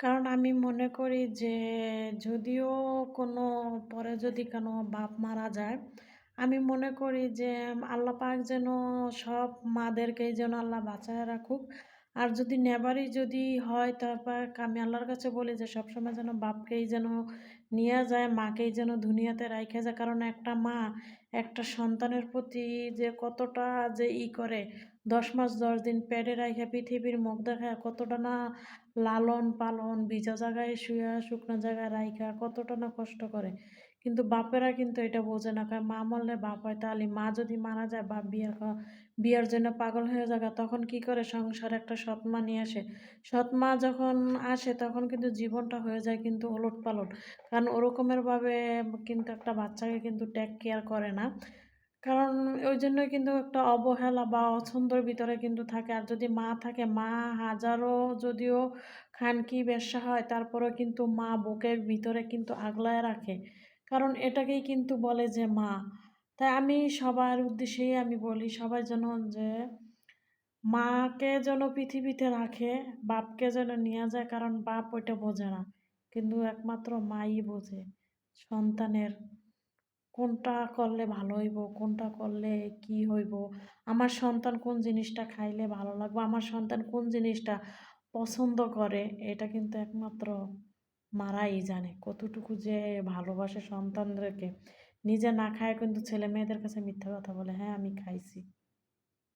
কারণ আমি মনে করি যে যদিও কোনো পরে যদি কোনো বাপ মারা যায়, আমি মনে করি যে আল্লাহ পাক যেন সব মাদেরকেই যেন আল্লাহ বাঁচায় রাখুক। আর যদি নেবারই যদি হয় তারপর আমি আল্লাহর কাছে বলি যে সবসময় যেন বাপকেই যেন নিয়ে যায়, মাকেই যেন দুনিয়াতে রাইখা যায়। কারণ একটা মা একটা সন্তানের প্রতি যে কতটা যে ই করে ১০ মাস ১০ দিন প্যাডে রাইখা পৃথিবীর মুখ দেখায় কতটা না লালন পালন ভিজা জায়গায় শুইয়া শুকনো জায়গায় রাইখা কতটা না কষ্ট করে। কিন্তু বাপেরা কিন্তু এটা বোঝে না। কয় মা মরলে বাপ হয় তালি। মা যদি মারা যায়, বাপ বিয়ার বিয়ার জন্য পাগল হয়ে যাবে, তখন কি করে সংসারে একটা সৎ মা নিয়ে আসে। সৎ মা যখন আসে, তখন কিন্তু জীবনটা হয়ে যায় কিন্তু ওলট পালট কারণ ওরকমের ভাবে কিন্তু একটা বাচ্চাকে কিন্তু টেক কেয়ার করে না। কারণ ওইজন্যই কিন্তু একটা অবহেলা বা অছন্দর ভিতরে কিন্তু থাকে। আর যদি মা থাকে, মা হাজারো যদিও খানকি বেশ্যা হয়, তারপরেও কিন্তু মা বুকের ভিতরে কিন্তু আগলায় রাখে। কারণ এটাকেই কিন্তু বলে যে মা। তাই আমি সবার উদ্দেশ্যেই আমি বলি সবাই যেন যে মাকে যেন পৃথিবীতে রাখে, বাপকে যেন নিয়া যায় কারণ বাপ ওইটা বোঝে না। কিন্তু একমাত্র মাই বোঝে সন্তানের কোনটা করলে ভালো হইব, কোনটা করলে কি হইব, আমার সন্তান কোন জিনিসটা খাইলে ভালো লাগবে, আমার সন্তান কোন জিনিসটা পছন্দ করে এটা কিন্তু একমাত্র মারাই জানে। কতটুকু যে ভালোবাসে সন্তানদেরকে। নিজে না খায় কিন্তু ছেলে-মেয়েদের কাছে মিথ্যা কথা বলে, "হ্যাঁ, আমি খাইছি।"